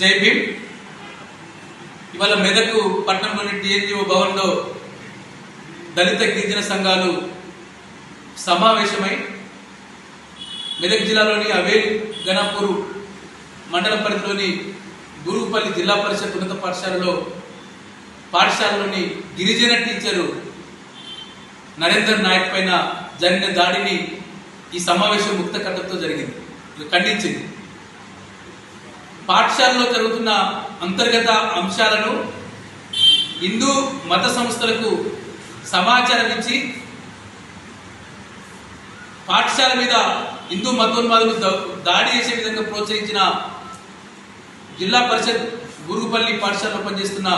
జై భీమ్ ఇవాళ మెదక్ పట్టణంలోని టీఎన్జిఓ భవన్లో దళిత గిరిజన సంఘాలు సమావేశమై మెదక్ జిల్లాలోని అవేల్ గణపూర్ మండల పరిధిలోని గురుపల్లి జిల్లా పరిషత్ ఉన్నత పాఠశాలలో పాఠశాలలోని గిరిజన టీచరు నరేందర్ నాయక్ పైన జరిగిన దాడిని ఈ సమావేశం ముక్త కథతో జరిగింది. ఖండించింది. పాఠశాలలో జరుగుతున్న అంతర్గత అంశాలను హిందూ మత సంస్థలకు సమాచారం ఇచ్చి పాఠశాల మీద హిందూ మతోన్మాదులు దాడి చేసే విధంగా ప్రోత్సహించిన జిల్లా పరిషత్ గురుగుపల్లి పాఠశాలలో పనిచేస్తున్న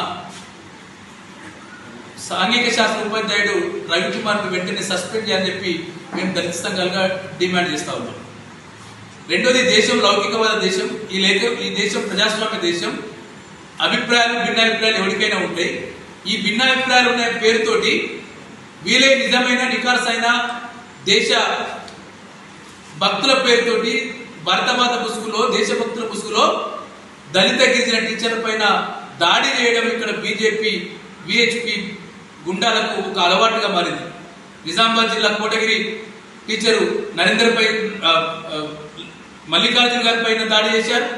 సాంఘిక శాస్త్ర ఉపాధ్యాయుడు రవికుమార్ని వెంటనే సస్పెండ్ చేయాలని చెప్పి మేము దళిత సంఘాలుగా డిమాండ్ చేస్తా ఉన్నాం. రెండోది దేశం లౌకికవాద దేశం ఈ లేఖ ఈ దేశం ప్రజాస్వామ్య దేశం. అభిప్రాయాలు భిన్నాభిప్రాయాలు ఎవరికైనా ఉంటాయి. ఈ భిన్నాభిప్రాయాలు ఉన్న పేరుతోటి వీలే నిజమైన నికార్సైన దేశ భక్తుల పేరుతోటి భరతమాత ముసుగులో దేశభక్తుల ముసుగులో దళిత గిరిజన టీచర్ల పైన దాడి చేయడం ఇక్కడ బీజేపీ విహెచ్పి గుండాలకు ఒక అలవాటుగా మారింది. నిజామాబాద్ జిల్లా కోటగిరి టీచరు నరేంద్రపై మల్లికార్జున గారి పైన దాడి చేశారు.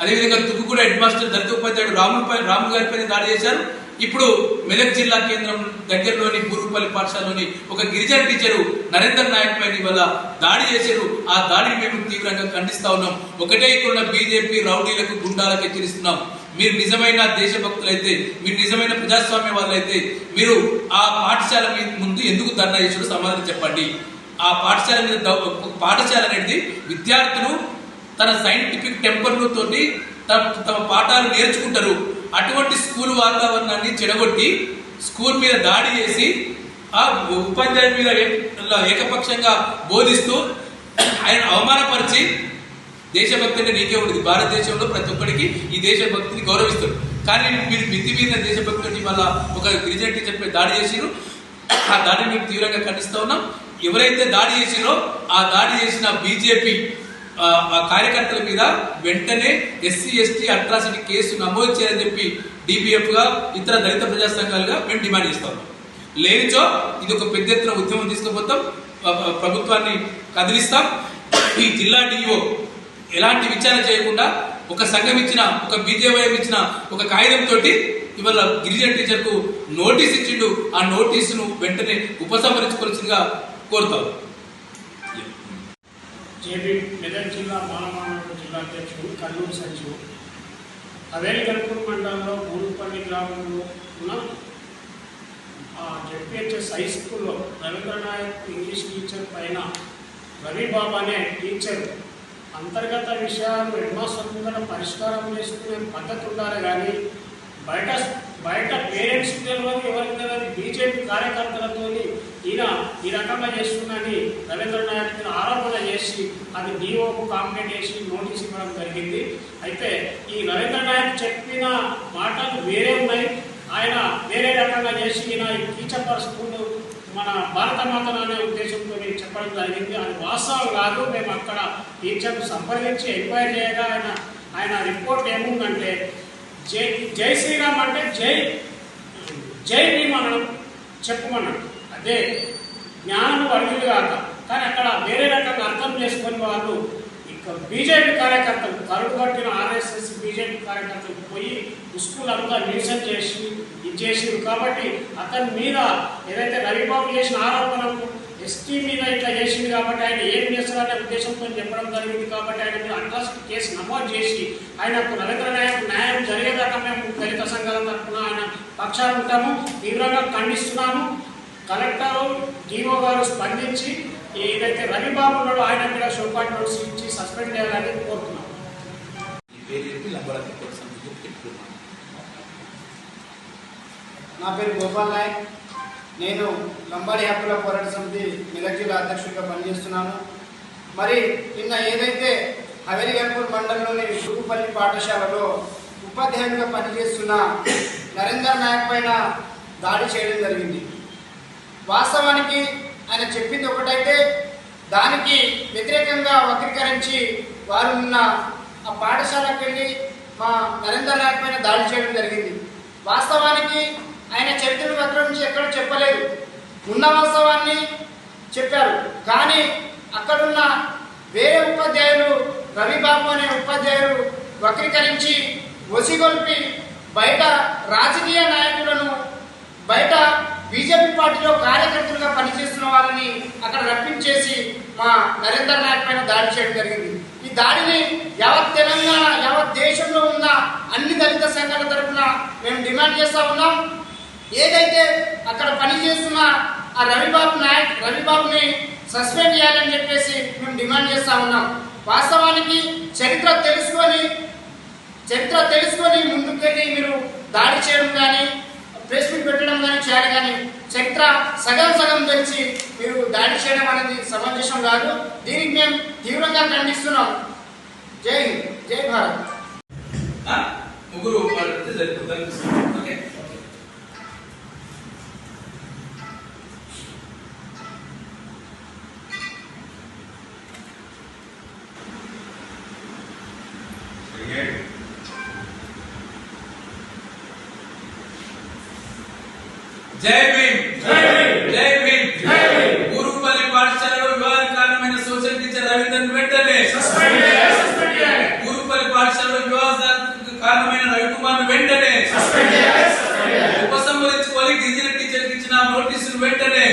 అదేవిధంగా తుక్కుగూడ హెడ్ మాస్టర్ దళిత ఉపాధ్యాయుడు రాముల పై రాములు గారి పైన దాడి చేశారు. ఇప్పుడు మెదక్ జిల్లా కేంద్రం దగ్గరలోని బూరుగుపల్లి పాఠశాలలోని ఒక గిరిజన టీచరు నరేందర్ నాయక్ పైన ఇవాళ దాడి చేశారు. ఆ దాడిని మేము తీవ్రంగా ఖండిస్తా ఉన్నాం. ఒకటే ఇక్కడ బీజేపీ రౌడీలకు గుండాలకు హెచ్చరిస్తున్నాం మీరు నిజమైన దేశభక్తులైతే మీరు నిజమైన ప్రజాస్వామ్యవాదులైతే మీరు ఆ పాఠశాల మీద ముందు ఎందుకు ధర్నా చేశారు సమాధానం చెప్పండి. ఆ పాఠశాల మీద పాఠశాల అనేది విద్యార్థులు తన సైంటిఫిక్ టెంపర్తో తమ తమ పాఠాలు నేర్చుకుంటారు. అటువంటి స్కూల్ వాతావరణాన్ని చెడగొట్టి స్కూల్ మీద దాడి చేసి ఆ ఉపాధ్యాయుడి మీద ఏకపక్షంగా బోధిస్తూ ఆయన అవమానపరిచి దేశభక్తి అంటే నీకే ఉండదు. భారతదేశంలో ప్రతి ఒక్కరికి ఈ దేశభక్తిని గౌరవిస్తారు. కానీ మీరు మితి మీద దేశభక్తిని మళ్ళీ ఒక గిరిజన టీచర్ దాడి చేసిరు ఆ దాడిని మేము తీవ్రంగా ఖండిస్తూ ఉన్నాం. ఎవరైతే దాడి చేసిరో ఆ దాడి చేసిన బీజేపీ ఆ కార్యకర్తల మీద వెంటనే ఎస్సీ ఎస్టీ అట్రాసిటీ కేసు నమోదు చేయాలని చెప్పి డిపిఎఫ్గా ఇతర దళిత ప్రజా సంఘాలుగా మేము డిమాండ్ చేస్తాం. లేనిచో ఇది ఒక పెద్ద ఎత్తున ఉద్యమం తీసుకుపోతాం ప్రభుత్వాన్ని కదిలిస్తాం. ఈ జిల్లా డిఓ ఎలాంటి విచారణ చేయకుండా ఒక సంఘం ఇచ్చిన ఒక బీజేవైఎం ఇచ్చిన ఒక కాగితంతో తోటి ఇవాళ గిరిజన టీచర్కు నోటీస్ ఇచ్చిండు. ఆ నోటీసును వెంటనే ఉపసంహరించుకోవాల్సిందిగా కోరుతాం. జేబీ మెదక్ జిల్లా మానమానవ జిల్లా అధ్యక్షుడు కల్లూరు సచివు అవేలి గణపూర్ మండలంలో మూడుపల్లి గ్రామంలో ఉన్న జెడ్పిహెచ్ఎస్ హై స్కూల్లో రవీంద్ర నాయక్ ఇంగ్లీష్ టీచర్ పైన రవిబాబు అనే టీచర్ అంతర్గత విషయాలు హెడ్మాస్టర్ ముందర పరిష్కారం చేసుకునే పద్ధతి ఉండాలి కానీ బయట బయట పేరెంట్స్ తెలియదు ఎవరికి తెలియదు. బీజేపీ కార్యకర్తల ఈయన ఈ రకంగా చేస్తుందని రవీంద్రనాథ్ ఆరోపణ చేసి అది డిఓకు కాంప్లైంట్ చేసి నోటీస్ ఇవ్వడం జరిగింది. అయితే ఈ రవీంద్రనాథ్ చెప్పిన మాటలు వేరే ఉన్నాయి. ఆయన వేరే రకంగా చేసి ఈయన ఈ టీచర్ స్కూల్ మన భారత మాతను అనే ఉద్దేశంతో చెప్పడం జరిగింది. అది వాస్తవం కాదు. మేము అక్కడ టీచర్ను సంప్రదించి ఎంక్వైరీ చేయగా ఆయన ఆయన రిపోర్ట్ ఏముందంటే జై జై శ్రీరామ్ అంటే జై జై భీమ్ అనడం చెప్పమన్నాడు. అదే జ్ఞానం అడుగులు కాక. కానీ అక్కడ వేరే రకంగా అర్థం చేసుకుని వాళ్ళు ఇక బీజేపీ కార్యకర్తలు కరుడు పట్టిన ఆర్ఎస్ఎస్ బీజేపీ కార్యకర్తలు పోయి స్కూల్ అంతా నిరసన చేసి ఇది కాబట్టి అతని మీద ఏదైతే రవిబాబు చేసిన ఆరోపణకు ఎస్టీ మీద ఇట్లా చేసింది కాబట్టి ఆయన ఏం చేస్తారనే ఉద్దేశంతో చెప్పడం జరిగింది కాబట్టి ఆయన మీద అట్రాసిటీ కేసు నమోదు చేసి ఆయనకు రవీంద్ర నాయక్ న్యాయం జరిగేదాకా మేము దళిత సంఘాల తరఫున ఆయన పక్షాలు ఉంటాము తీవ్రంగా ఖండిస్తున్నాము. కలెక్టర్ డిఓ గారు స్పందించి ఏదైతే రవిబాబు ఉన్నాడో ఆయన మీద షోకాట్ నోట్స్ ఇచ్చి సస్పెండ్ చేయాలని కోరుతున్నాం. నా పేరు గోపాల్ నాయక్. నేను లంబాడి హక్కుల పోరాట సమితి మెదక్ జిల్లా అధ్యక్షుడిగా పనిచేస్తున్నాను. మరి నిన్న ఏదైతే హవేలి గన్పూర్ మండలంలోని గురుగుపల్లి పాఠశాలలో ఉపాధ్యాయుడిగా పనిచేస్తున్న నరేందర్ నాయక్ పైన దాడి చేయడం జరిగింది. వాస్తవానికి ఆయన చెప్పింది ఒకటైతే దానికి వ్యతిరేకంగా వక్రీకరించి వారు ఉన్న ఆ పాఠశాలకు వెళ్ళి మా నరేంద్ర నాయక్ పైన దాడి చేయడం జరిగింది. వాస్తవానికి ఆయన చరిత్ర పత్రం నుంచి ఎక్కడ చెప్పలేదు. ఉన్న వాస్తవాన్ని చెప్పారు. కానీ అక్కడున్న వేరే ఉపాధ్యాయులు రవిబాబు అనే ఉపాధ్యాయులు వక్రీకరించి ఒసిగొల్పి బయట రాజకీయ నాయకులను బయట బీజేపీ పార్టీలో కార్యకర్తలుగా పనిచేస్తున్న వాళ్ళని అక్కడ రప్పించేసి మా నరేందర్ నాయక్ పైన దాడి చేయడం జరిగింది. ఈ దాడిని యావత్ తెలంగాణ యావత్ దేశంలో ఉన్న అన్ని దళిత సంఘాల తరఫున మేము డిమాండ్ చేస్తా ఉన్నాం. ఏదైతే అక్కడ పనిచేస్తున్న ఆ రవిబాబు నాయక్ రవిబాబుని సస్పెండ్ చేయాలని చెప్పేసి మేము డిమాండ్ చేస్తా ఉన్నాం. వాస్తవానికి చరిత్ర తెలుసుకొని చరిత్ర తెలుసుకొని ముందుకెళ్ళి మీరు దాడి చేయడం కానీ ప్రెస్ మీట్ పెట్టడం కానీ చేయాలి కానీ చరిత్ర సగం సగం తెలిసి మీరు దాడి చేయడం అనేది సమంజసం కాదు. దీనికి మేము తీవ్రంగా ఖండిస్తున్నాం. జై హింద్. జై భారత్. ముగ్గురు ఓకే. జై భీమ్. గురుపల్లి పాఠశాలలో వివాహానికి కారణమైన సోషల్ టీచర్ రవీంద్రన్ వెంటనే గురుపల్లి పాఠశాలలో వివాహానికి కారణమైన రవికుమార్ వెంటనే ఉపసంహరించుకోవాలి. గిరిజన టీచర్కి ఇచ్చిన నోటీసులు వెంటనే